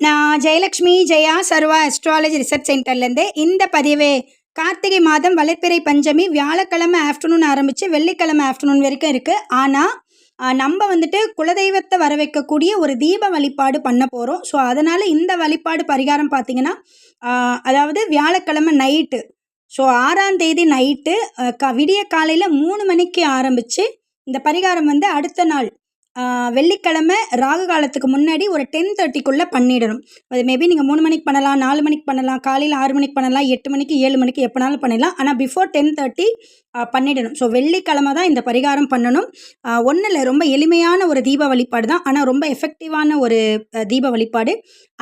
நான் Jayalakshmi Jaya Sarva astrology research சென்டர்லேருந்து இந்த பதிவு கார்த்திகை மாதம் வளர்ப்பிறை பஞ்சமி வியாழக்கிழமை ஆஃப்டர்நூன் ஆரம்பித்து வெள்ளிக்கிழமை ஆஃப்டர்நூன் வரைக்கும் இருக்குது ஆனால் நம்ம வந்துட்டு குலதெய்வத்தை வர வைக்கக்கூடிய ஒரு தீப வழிபாடு பண்ண போகிறோம் ஸோ அதனால் இந்த வழிபாடு பரிகாரம் பார்த்திங்கன்னா அதாவது வியாழக்கிழமை நைட்டு ஸோ ஆறாம் தேதி நைட்டு க விடிய காலையில் மூணு மணிக்கு ஆரம்பித்து இந்த பரிகாரம் வந்து அடுத்த நாள் வெள்ளிக்கிழமை ராகு காலத்துக்கு முன்னாடி ஒரு டென் தேர்ட்டிக்குள்ளே பண்ணிடணும். அது மேபி நீங்கள் மூணு மணிக்கு பண்ணலாம் நாலு மணிக்கு பண்ணலாம் காலையில் ஆறு மணிக்கு பண்ணலாம் எட்டு மணிக்கு ஏழு மணிக்கு எப்போனாலும் பண்ணிடலாம். ஆனால் பிஃபோர் டென் தேர்ட்டி பண்ணிடணும். ஸோ வெள்ளிக்கிழமை தான் இந்த பரிகாரம் பண்ணணும். ஒன்றும் இல்லை ரொம்ப எளிமையான ஒரு தீப வழிபாடு தான். ஆனால் ரொம்ப எஃபெக்டிவான ஒரு தீப வழிபாடு.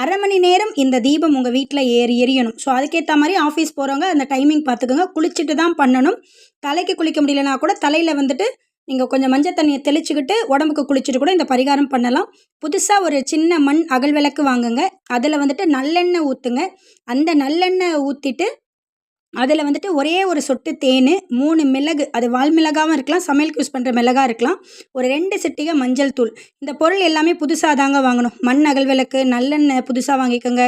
அரை மணி நேரம் இந்த தீபம் உங்கள் வீட்டில் ஏறி எரியணும். ஸோ அதுக்கேற்ற மாதிரி ஆஃபீஸ் போகிறவங்க அந்த டைமிங் பார்த்துக்கோங்க. குளிச்சுட்டு தான் பண்ணணும். தலைக்கு குளிக்க முடியலனா கூட தலையில் வந்துட்டு நீங்கள் கொஞ்சம் மஞ்சள் தண்ணியை தெளிச்சுக்கிட்டு உடம்புக்கு குளிச்சுட்டு கூட இந்த பரிகாரம் பண்ணலாம். புதுசாக ஒரு சின்ன மண் அகல் விளக்கு வாங்குங்க. அதில் வந்துட்டு நல்லெண்ணெய் ஊற்றுங்க அந்த நல்லெண்ணெய் ஊற்றிட்டு அதில் வந்துட்டு ஒரே ஒரு சொட்டு தேன் மூணு மிளகு அது வால் மிளகாவும் இருக்கலாம் சமையலுக்கு யூஸ் பண்ணுற மிளகாக இருக்கலாம். ஒரு ரெண்டு சிட்டிகை மஞ்சள் தூள். இந்த பொருள் எல்லாமே புதுசாக தாங்க வாங்கணும். மண் அகல் விளக்கு நல்லெண்ணெய் புதுசாக வாங்கிக்கோங்க.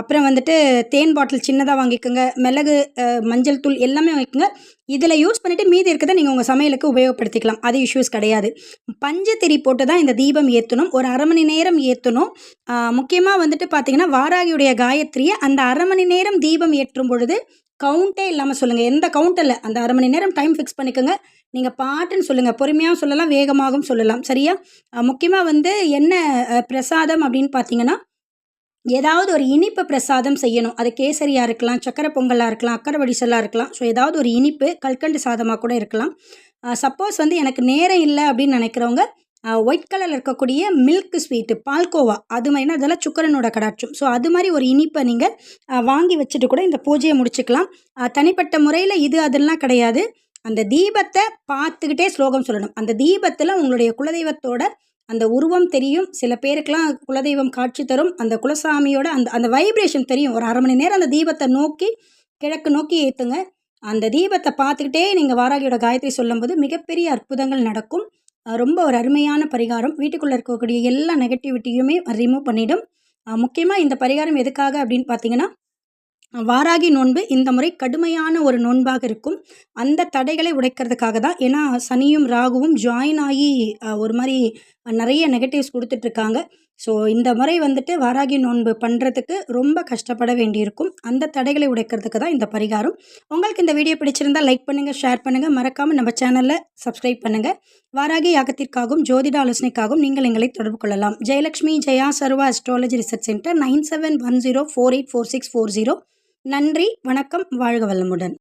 அப்புறம் வந்துட்டு தேன் பாட்டில் சின்னதாக வாங்கிக்கோங்க. மிளகு மஞ்சள் தூள் எல்லாமே வாங்கிக்கோங்க. இதில் யூஸ் பண்ணிவிட்டு மீதி இருக்கிறத நீங்கள் உங்கள் சமையலுக்கு உபயோகப்படுத்திக்கலாம். அது இஷ்யூஸ் கிடையாது. பஞ்சத்திரி போட்டு தான் இந்த தீபம் ஏற்றணும் ஒரு அரை மணி நேரம் ஏற்றணும் முக்கியமாக வந்துட்டு பார்த்திங்கன்னா வாராகியுடைய காயத்ரியை அந்த அரை மணி நேரம் தீபம் ஏற்றும் பொழுது கவுண்டே இல்லாமல் சொல்லுங்கள் எந்த கவுண்ட் இல்லை. அந்த அரை மணி நேரம் டைம் ஃபிக்ஸ் பண்ணிக்கோங்க. நீங்கள் பாட்டுன்னு சொல்லுங்கள் பொறுமையாகவும் சொல்லலாம் வேகமாகவும் சொல்லலாம். சரியா? முக்கியமாக வந்து என்ன பிரசாதம் அப்படின்னு பார்த்தீங்கன்னா ஏதாவது ஒரு இனிப்பு பிரசாதம் செய்யணும். அது கேசரியாக இருக்கலாம் சக்கரை பொங்கலாக இருக்கலாம் அக்கரை வடிசலாக இருக்கலாம். ஸோ ஏதாவது ஒரு இனிப்பு கல்கண்டு சாதமாக கூட இருக்கலாம். சப்போஸ் வந்து எனக்கு நேரம் இல்லை அப்படின்னு நினைக்கிறவங்க ஒயிட் கலரில் இருக்கக்கூடிய மில்க் ஸ்வீட்டு பால்கோவா அது மாதிரினா அதெல்லாம் சுக்கரனோட கடாட்சம். ஸோ அது மாதிரி ஒரு இனிப்பை நீங்கள் வாங்கி வச்சுட்டு கூட இந்த பூஜையை முடிச்சுக்கலாம். தனிப்பட்ட முறையில் இது அதெல்லாம் கிடையாது. அந்த தீபத்தை பார்த்துக்கிட்டே ஸ்லோகம் சொல்லணும். அந்த தீபத்தில் உங்களுடைய குலதெய்வத்தோட அந்த உருவம் தெரியும். சில பேருக்கெல்லாம் குலதெய்வம் காட்சி தரும். அந்த குலசாமியோட அந்த அந்த வைப்ரேஷன் தெரியும். ஒரு அரை மணி நேரம் அந்த தீபத்தை நோக்கி கிழக்கு நோக்கி ஏற்றுங்க அந்த தீபத்தை பார்த்துக்கிட்டே நீங்கள் வாராகியோட காயத்ரி சொல்லும்போது மிகப்பெரிய அற்புதங்கள் நடக்கும். ரொம்ப ஒரு அருமையான பரிகாரம். வீட்டுக்குள்ளே இருக்கக்கூடிய எல்லா நெகட்டிவிட்டியுமே ரிமூவ் பண்ணிடும். முக்கியமாக இந்த பரிகாரம் எதுக்காக அப்படின்னு பார்த்தீங்கன்னா வாராகி நோன்பு இந்த முறை கடுமையான ஒரு நோன்பாக இருக்கும். அந்த தடைகளை உடைக்கிறதுக்காக தான். ஏன்னா சனியும் ராகுவும் ஜாயின் ஆகி ஒரு மாதிரி நிறைய நெகட்டிவ்ஸ் கொடுத்துட்ருக்காங்க. ஸோ இந்த முறை வந்துட்டு வாராகி நோன்பு பண்ணுறதுக்கு ரொம்ப கஷ்டப்பட வேண்டியிருக்கும். அந்த தடைகளை உடைக்கிறதுக்கு தான் இந்த பரிகாரம். உங்களுக்கு இந்த வீடியோ பிடிச்சிருந்தால் லைக் பண்ணுங்கள் ஷேர் பண்ணுங்கள் மறக்காமல் நம்ம சேனலில் சப்ஸ்கிரைப் பண்ணுங்கள் வாராகி யாகத்திற்காகவும் ஜோதிட ஆலோசனைக்காகவும் நீங்கள் எங்களை தொடர்பு கொள்ளலாம். Jayalakshmi Jaya Sarva astrology research centre nine seven one zero four eight four six four zero. நன்றி வணக்கம் வாழ்க வல்லமுடன்